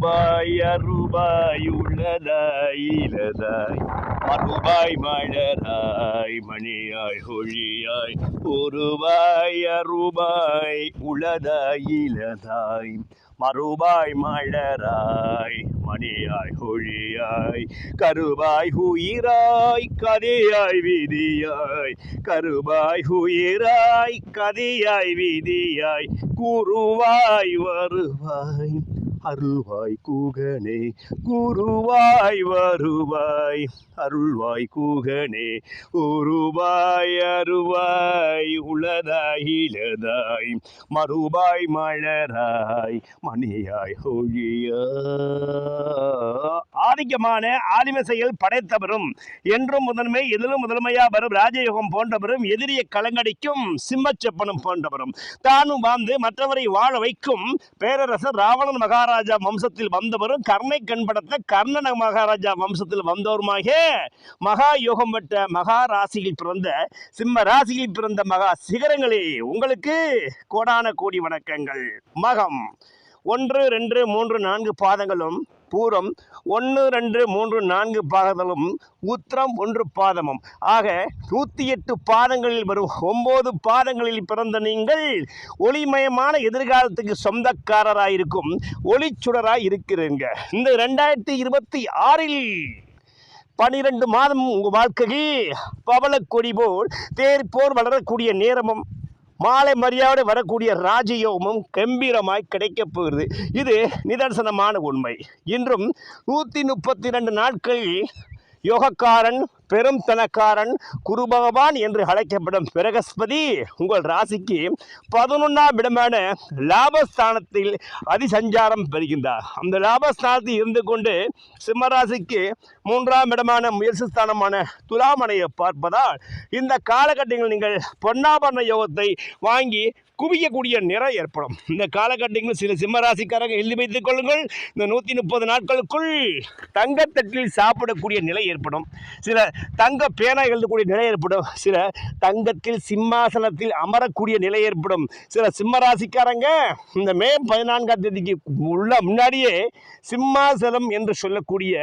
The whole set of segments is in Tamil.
ரூபாய் அருபாய் உள்ளதாய் இலதாய். மறுபாய் மலராய் மணியாய் ஒழியாய் ஒருபாய் அருபாய் உளதாய் இலதாய். மறுபாய் மலராய் மணியாய் ஒழியாய் கருபாய் உயிராய் கதையாய் விதியாய். கருபாய் உயிராய் கதையாய் விதியாய். குருவாய் வருவாய். அருள்வாய் கூகனே குருவாய் வருவாய். அருள்வாய் கூகனே உருவாய் அருவாய் உளதாய் இலதாய் மறுபாய் மலராய் மணியாய் ஒழியா ஆதிக்கமான ஆதிம செயல் படைத்தவரும் என்றும் முதன்மை எதிலும் முதன்மையா வரும் ராஜயோகம் போன்றவரும் எதிரிய கலங்கடிக்கும் சிம்மச்சப்பனும் போன்றவரும். தானும் வாழ்ந்து மற்றவரை வாழ வைக்கும் பேரரசர் ராவணன் மகாராஜ் மகாராஜா வம்சத்தில் வந்தவரும் கர்ணை கண்படுத்த கர்ணன மகாராஜா வம்சத்தில் வந்தவருமாக மகா யோகம் பெற்ற மகா ராசியில் பிறந்த சிம்ம ராசியில் பிறந்த மகா சிகரங்களே உங்களுக்கு கோடான கோடி வணக்கங்கள். மகம். ஒன்று ரெண்டு மூன்று நான்கு பாதங்களும் பூரம் ஒன்று ரெண்டு மூன்று நான்கு பாதங்களும் உத்திரம் ஒன்று பாதமும். ஆக நூற்றி எட்டு பாதங்களில் வரும் ஒம்பது பாதங்களில் பிறந்த நீங்கள் ஒளிமயமான எதிர்காலத்துக்கு சொந்தக்காரராக இருக்கும் ஒளிச்சுடராக இருக்கிறீங்க இந்த ரெண்டாயிரத்தி இருபத்தி ஆறில் பனிரெண்டு மாதம் உங்கள் வாழ்க்கையில் பவளக்கொடி போல் தேர் போர் வளரக்கூடிய நேரமும் மாலை மரியாதை வரக்கூடிய ராஜயோகமும் கம்பீரமாய் கிடைக்கப் போகிறது. இது நிதர்சனமான உண்மை. இன்றும் நூற்றி முப்பத்தி ரெண்டு நாட்களில் யோகக்காரன் பெரும் தனக்காரன் குரு பகவான் என்று அழைக்கப்படும் பிரகஸ்பதி உங்கள் ராசிக்கு பதினொன்றாம் இடமான லாபஸ்தானத்தில் அதிசஞ்சாரம் பெறுகின்றார். அந்த லாபஸ்தானத்தில் இருந்து கொண்டு சிம்மராசிக்கு மூன்றாம் இடமான முயற்சி ஸ்தானமான துலாமனையை பார்ப்பதால் இந்த காலகட்டங்களில் நீங்கள் பொன்னாபரண யோகத்தை வாங்கி குவியக்கூடிய நிறை ஏற்படும். இந்த காலகட்டங்களில் சில சிம்மராசிக்காரங்க எழுதி வைத்துக் கொள்ளுங்கள். இந்த நூற்றி முப்பது நாட்களுக்குள் தங்கத்தட்டில் சாப்பிடக்கூடிய நிலை ஏற்படும். சில தங்க பேனா எழுதக்கூடிய நிலை ஏற்படும். சில தங்கத்தில் சிம்மாசனத்தில் அமரக்கூடிய நிலை ஏற்படும். சில சிம்மராசிக்காரங்க இந்த மே பதினான்காம் தேதிக்கு உள்ள முன்னாடியே சிம்மாசனம் என்று சொல்லக்கூடிய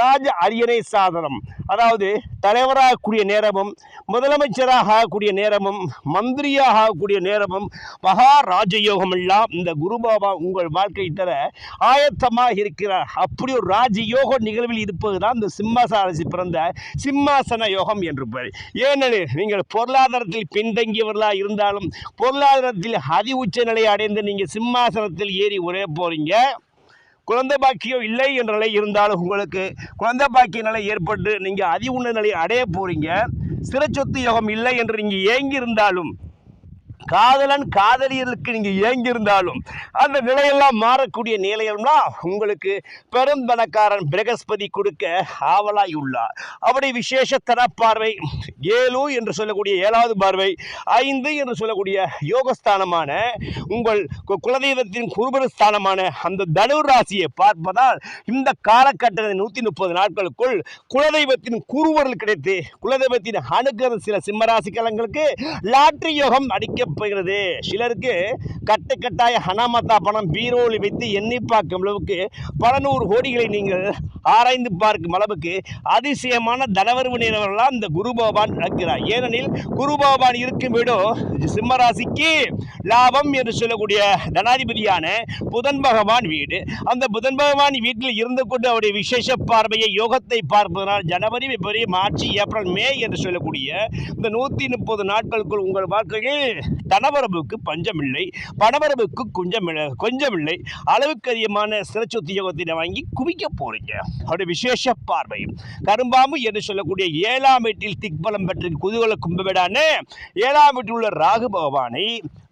ராஜ அரியணை சாதனம் அதாவது தலைவராகக்கூடிய நேரமும் முதலமைச்சராக ஆகக்கூடிய நேரமும் மந்திரியாக ஆகக்கூடிய நேரமும் மகா ராஜயோகம் எல்லாம் இந்த குருபாபா உங்கள் வாழ்க்கை தர ஆயத்தமாக இருக்கிறார் அப்படி ஒரு ராஜயோக நிகழ்வில் இருப்பது தான் இந்த சிம்மாசாரசி பிறந்த சிம்மாசன யோகம் என்று பெயர். ஏனெனில் நீங்கள் பொருளாதாரத்தில் பின்தங்கியவர்களாக இருந்தாலும் பொருளாதாரத்தில் அதி உச்ச நிலையை அடைந்து நீங்கள் சிம்மாசனத்தில் ஏறி உரைய போகிறீங்க குழந்தை பாக்கியம் இல்லை என்ற நிலை இருந்தாலும் உங்களுக்கு குழந்தை பாக்கிய நிலை ஏற்பட்டு நீங்கள் அதி உண்ண நிலையை அடைய போறீங்க. சிறச்சொத்து யோகம் இல்லை என்று நீங்கள் ஏங்கி இருந்தாலும் காதலன் காதலியருக்கு நீங்கள் ஏங்கியிருந்தாலும் அந்த நிலையெல்லாம் மாறக்கூடிய நிலையம்னா உங்களுக்கு பெரும் பணக்காரன் பிரகஸ்பதி கொடுக்க ஆவலாய் உள்ளார். அப்படி விசேஷ தரப்பார்வை ஏழு என்று சொல்லக்கூடிய ஏழாவது பார்வை ஐந்து என்று சொல்லக்கூடிய யோகஸ்தானமான உங்கள் கு- குலதெய்வத்தின் குருபரஸ்தானமான அந்த தனு ராசியை பார்ப்பதால் இந்த காலகட்டத்தில் நூற்றி முப்பது நாட்களுக்குள் குலதெய்வத்தின் குருவர்கள் கிடைத்து குலதெய்வத்தின் அணுகிற சில சிம்மராசிக்கலங்களுக்கு லாட்ரி யோகம் அடிக்க அடிக்கப்படுகிறது சிலருக்கு கட்டுக்கட்டாய ஹனாமத்தா பணம் பீரோவில் வைத்து எண்ணி பார்க்கும் அளவுக்கு பல நூறு கோடிகளை நீங்கள் ஆராய்ந்து பார்க்கும் அளவுக்கு அதிசயமான தனவரவு நேரவர்களாம் இந்த குரு பகவான் இருக்கிறார் ஏனெனில் குரு பகவான் இருக்கும் வீடோ சிம்மராசிக்கு லாபம் என்று சொல்லக்கூடிய தனாதிபதியான புதன் பகவான் வீடு. அந்த புதன் பகவான் வீட்டில் இருந்து கொண்டு அவருடைய விசேஷ பார்வையை யோகத்தை பார்ப்பதனால் ஜனவரி பிப்ரவரி மார்ச் ஏப்ரல் மே என்று சொல்லக்கூடிய இந்த நூற்றி முப்பது நாட்களுக்குள் உங்கள் வாழ்க்கையில் தனவரவுக்கு பஞ்சமில்லை பணவரவுக்கு கொஞ்சமில்லை கொஞ்சமில்லை. அளவுக்கு அதிகமான சிறச்சொத்து யோகத்தினை வாங்கி குவிக்க போறீங்க. அவருடைய விசேஷ பார்வை. கரும்பாம்பு என்று சொல்லக்கூடிய ஏழாம் வீட்டில் திக்பலம் பெற்ற குதூகல கும்பவிடான ஏழாம் வீட்டில் உள்ள ராகு பகவானை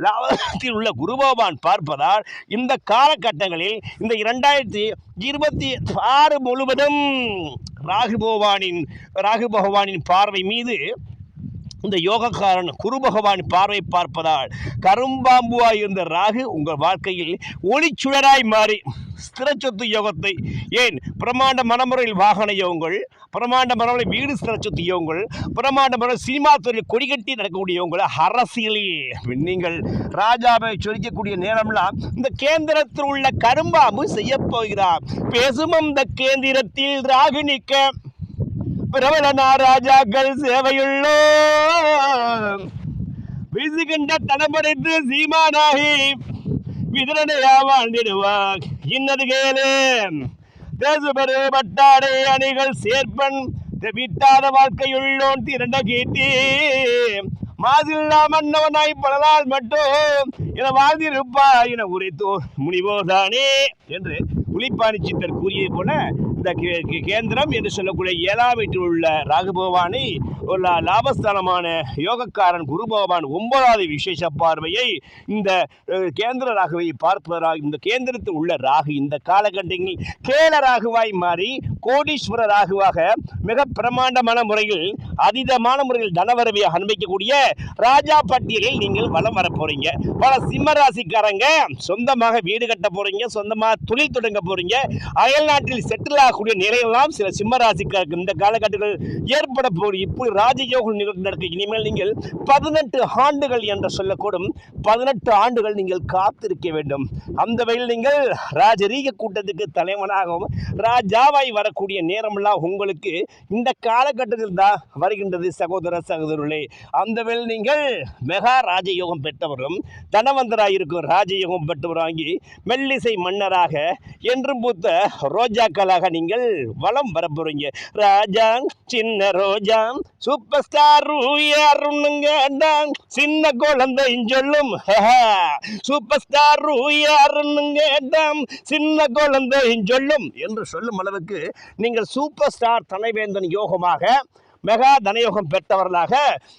லாபத்தில் உள்ள குரு பகவான் பார்ப்பதால் இந்த காலகட்டங்களில் இந்த இரண்டாயிரத்தி இருபத்தி ஆறு முழுவதும் ராகு பகவானின் ராகு பகவானின் பார்வை மீது இந்த யோகக்காரன் குரு பகவான் பார்வை பார்ப்பதால் கரும்பாம்புவாய் இருந்த ராகு உங்கள் வாழ்க்கையில் ஒளிச்சுடராய் மாறி ஸ்திர சொத்து யோகத்தை ஏன் பிரமாண்ட மனமுறையில் வாகன யோகங்கள் பிரமாண்ட மனமுறை வீடு ஸ்திர சொத்து யோகங்கள் பிரமாண்ட மனம் சினிமா துறையில் கொடிகட்டி நடக்கக்கூடிய யோகங்கள் அரசியலில் நீங்கள் ராஜாவை சொரிக்கக்கூடிய நேரம்லாம் இந்த கேந்திரத்தில் உள்ள கரும்பாம்பு செய்ய போகிறார் பேசும் அந்த கேந்திரத்தில் ராகு நிற்க பிரபலனா ராஜாக்கள் சேவையுள்ளோ விசுகின்ற தலைமுறைத்து சீமானாகி விதரணையா வாழ்ந்திடுவார் இன்னது கேளு. தேசுபெரு பட்டாடை அணிகள் சேர்ப்பன். விட்டாத வாழ்க்கையுள்ளோன் திரண்ட கீட்டி மாதில்லா மன்னவனாய் பல நாள் மட்டும் என வாழ்ந்திருப்பா என உரைத்தோர் முனிவோர்தானே என்று புலிப்பாணி சித்தர் கூறியது போல இந்த கேந்திரம் என்று சொல்லக்கூடிய ஏழாம் வீட்டில் உள்ள ராகு பகவானை ஒரு லாபஸ்தானமான யோகக்காரன் குரு பகவான் ஒன்பதாவது விசேஷ பார்வையை இந்த கேந்திர ராகுவை பார்ப்பதாக இந்த கேந்திரத்தில் உள்ள ராகு இந்த காலகட்டங்களில் கேல ராகுவாய் மாறி கோடீஸ்வர ராகுவாக மிக பிரமாண்டமான முறையில் அதீதமான முறையில் தனவரவியை அனுபவிக்கக்கூடிய ராஜா பட்டியலில் நீங்கள் வலம் வர போறீங்க. பல சிம்ம ராசிக்காரங்க சொந்தமாக வீடு கட்ட போறீங்க சொந்தமாக தொழில் தொடங்க போறீங்க. அயல் நாட்டில் செட்டில் ஆகக்கூடிய நிலையெல்லாம் சில சிம்மராசிக்காருக்கு இந்த காலகட்டங்கள் ஏற்பட போகுது இப்படி ராஜயோகம் நடக்க இனிமேல் நீங்கள் பதினெட்டு ஆண்டுகள் என்று சொல்லக்கூடும். பதினெட்டு ஆண்டுகள் நீங்கள் காத்திருக்க வேண்டும். அந்த வகையில் நீங்கள் ராஜரீக கூட்டத்துக்கு தலைவனாகவும் ராஜாவாய் வரக்கூடிய நேரமெல்லாம் உங்களுக்கு இந்த காலகட்டத்தில் தான் வருகின்றது சகோதர சகோதரர்களே. அந்த வேளையில் நீங்கள் மெகா ராஜயோகம் பெற்றவரும் தனவந்தராக இருக்கும் ராஜயோகம் பெற்றவராகி மெல்லிசை மன்னராக என்றும் பூத்த ரோஜாக்களாக நீங்கள் வலம் வர போறீங்க. ராஜா சின்ன ரோஜா சூப்பர் ஸ்டார் யாருன்னுங்க சின்ன குழந்தை சொல்லும் சூப்பர் ஸ்டார் யாருன்னுங்க சின்ன குழந்தை சொல்லும். என்று சொல்லும் அளவுக்கு நீங்கள் சூப்பர் ஸ்டார் தலைவேந்தன் யோகமாக மெகா தனயோகம் பெற்றவர்களாக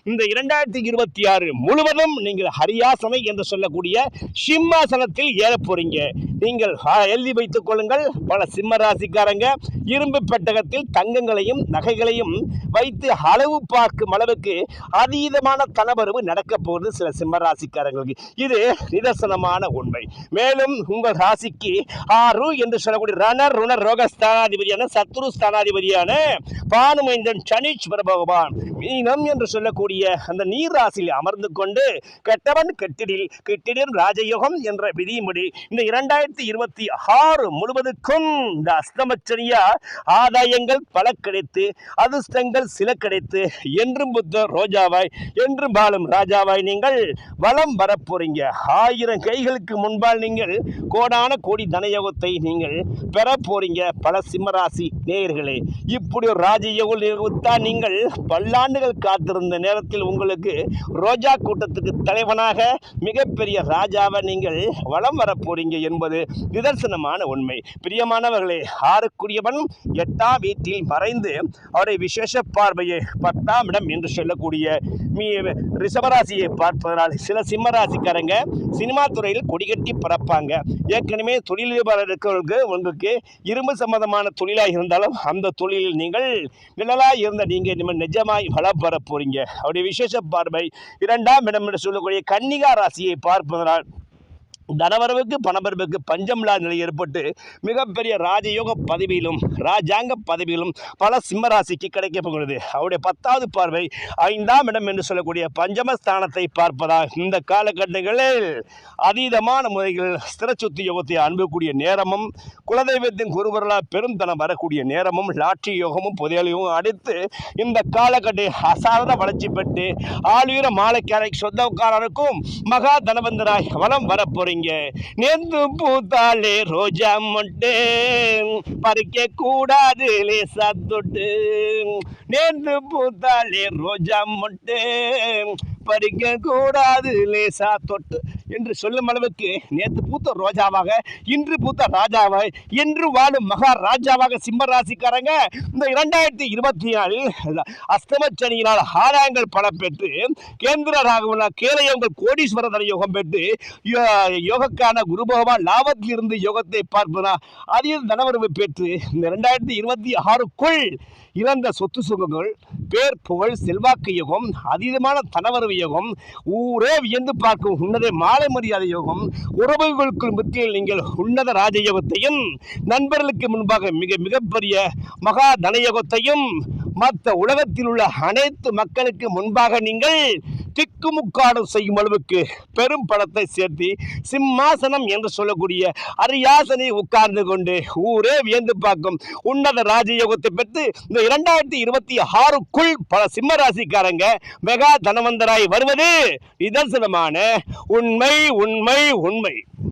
இந்த இரண்டாயிரத்தி இருபத்தி ஆறு முழுவதும் நீங்கள் ஹரியாசனை என்று சொல்லக்கூடிய சிம்மாசனத்தில் ஏற போறீங்க நீங்கள் எழுதி வைத்துக் கொள்ளுங்கள். பல சிம்ம ராசிக்காரங்க இரும்பு பெட்டகத்தில் தங்கங்களையும் நகைகளையும் வைத்து அளவு பார்க்கும் அளவுக்கு அதீதமான தனவரவு நடக்க போகிறது சில சிம்ம ராசிக்காரங்களுக்கு. இது நிதர்சனமான உண்மை. மேலும் உங்கள் ராசிக்கு ஆறு என்று சொல்லக்கூடிய ரணர் ருணர் ரோக ஸ்தானாதிபதியான சத்ரு ஸ்தானாதிபதியான பானுமைந்தன் சனீஸ்வர பகவான். மீனம் என்று சொல்லக்கூடிய அந்த நீர் ராசியில் அமர்ந்து கொண்டு கெட்டவன் கெட்டிடில் கெட்டிடில் ராஜயோகம் என்ற விதியின்படி இந்த இரண்டாயிரத்தி இருபத்தி ஆறு முழுவதுக்கும் இந்த அஸ்தமச்சனியா ஆதாயங்கள் பல கிடைத்து அதிர்ஷ்டங்கள் சில கிடைத்து என்றும் புத்த ரோஜாவாய் என்றும் பாலும் ராஜாவாய் நீங்கள் வலம் வரப்போறீங்க. ஆயிரம் கைகளுக்கு முன்பால் நீங்கள் கோடான கோடி தனயோகத்தை நீங்கள் பெற போறீங்க பல சிம்மராசி நேயர்களே இப்படி ஒரு ராஜயோகத்தான் நீங்கள் பல்லாண்டுகள் காத்திருந்த நேரத்தில் உங்களுக்கு ரோஜா கூட்டத்துக்கு தலைவனாக மிகப்பெரிய ராஜாவை நீங்கள் வலம் வர போறீங்க என்பது நிதர்சனமான உண்மை. பிரியமானவர்களே ஆறுக்குரியவன் எட்டாம் வீட்டில் மறைந்து அவருடைய விசேஷ பார்வையை பத்தாம் இடம் என்று சொல்லக்கூடிய மீ ரிஷபராசியை பார்ப்பதனால் சில சிம்மராசிக்காரங்க சினிமா துறையில் கொடிகட்டி பறப்பாங்க. ஏற்கனவே தொழிலதிபர் இருக்கிறவர்களுக்கு உங்களுக்கு இரும்பு சம்பந்தமான தொழிலாக இருந்தாலும் அந்த தொழிலில் நீங்கள் நிழலாக இருந்த நீங்கள் இனிமேல் நிஜமாய் வளம் பெற போறீங்க. அவருடைய விசேஷ பார்வை இரண்டாம் இடம் என்று சொல்லக்கூடிய கன்னிகா ராசியை பார்ப்பதனால் தனவரவுக்கு பணவரவுக்கு பஞ்சமில்லா நிலை ஏற்பட்டு மிகப்பெரிய ராஜயோக பதவியிலும் ராஜாங்க பதவியிலும் பல சிம்மராசிக்கு கிடைக்கப் போகிறது அவருடைய பத்தாவது பார்வை ஐந்தாம் இடம் என்று சொல்லக்கூடிய பஞ்சமஸ்தானத்தை பார்ப்பதா இந்த காலகட்டங்களில் அதீதமான முறைகள் ஸ்திர யோகத்தை அனுபவக்கூடிய நேரமும் குலதெய்வத்தின் குருவர்களால் பெரும் தனம் வரக்கூடிய நேரமும் லாட்சி யோகமும் புதையலையும் அடுத்து இந்த காலகட்ட அசாரத வளர்ச்சி பெற்று ஆளுயர மாலைக்காரை சொந்தக்காரருக்கும் மகா தனவந்தராய் வளம் வரப்போறீங்க. போறீங்க நேர்ந்து பூத்தாலே ரோஜா மொட்டு. பறிக்க கூடாது லேசா தொட்டு. நேர்ந்து பூத்தாலே ரோஜா மொட்டு. பறிக்க கூடாது லேசா தொட்டு. என்று சொல்லும் அளவுக்கு நேற்று பூத்த ரோஜாவாக இன்று பூத்த ராஜாவாக என்று வாழும் மகாராஜாவாக சிம்ம ராசிக்காரங்க இந்த இரண்டாயிரத்தி இருபத்தி நாலில் அஸ்தமச்சனியினால் ஆதாயங்கள் பல பெற்று கேந்திர ராகவன கேலயங்கள் கோடீஸ்வர யோகம் பெற்று யோ- யோகக்கான குரு பகவான் லாபத்தில் இருந்து யோகத்தை பார்ப்பதா அதில் தனவரவு பெற்று இந்த இரண்டாயிரத்தி இருபத்தி ஆறுக்குள் இழந்த சொத்து சுகங்கள் பேர் புகழ் செல்வாக்கு யோகம் அதீதமான தனவரவு யோகம் ஊரே வியந்து பார்க்கும் உன்னத மாலை மரியாதை யோகம் உறவுகளுக்குள் மத்தியில் நீங்கள் உன்னத ராஜயோகத்தையும் நண்பர்களுக்கு முன்பாக மிக மிகப்பெரிய மகா தனயோகத்தையும் மற்ற உலகத்தில் உள்ள அனைத்து மக்களுக்கு முன்பாக நீங்கள் திக்குமுக்காடம் செய்யும் அளவுக்கு பெரும் பணத்தை சேர்த்து சிம்மாசனம் என்று சொல்லக்கூடிய அரியாசனை உட்கார்ந்து கொண்டு ஊரே வியந்து பார்க்கும் உன்னத ராஜயோகத்தை பெற்று இந்த இரண்டாயிரத்தி இருபத்தி ஆறுக்குள் பல சிம்ம ராசிக்காரங்க மெகா தனவந்தராய் வருவது. நிதர்சனமான உண்மை உண்மை உண்மை.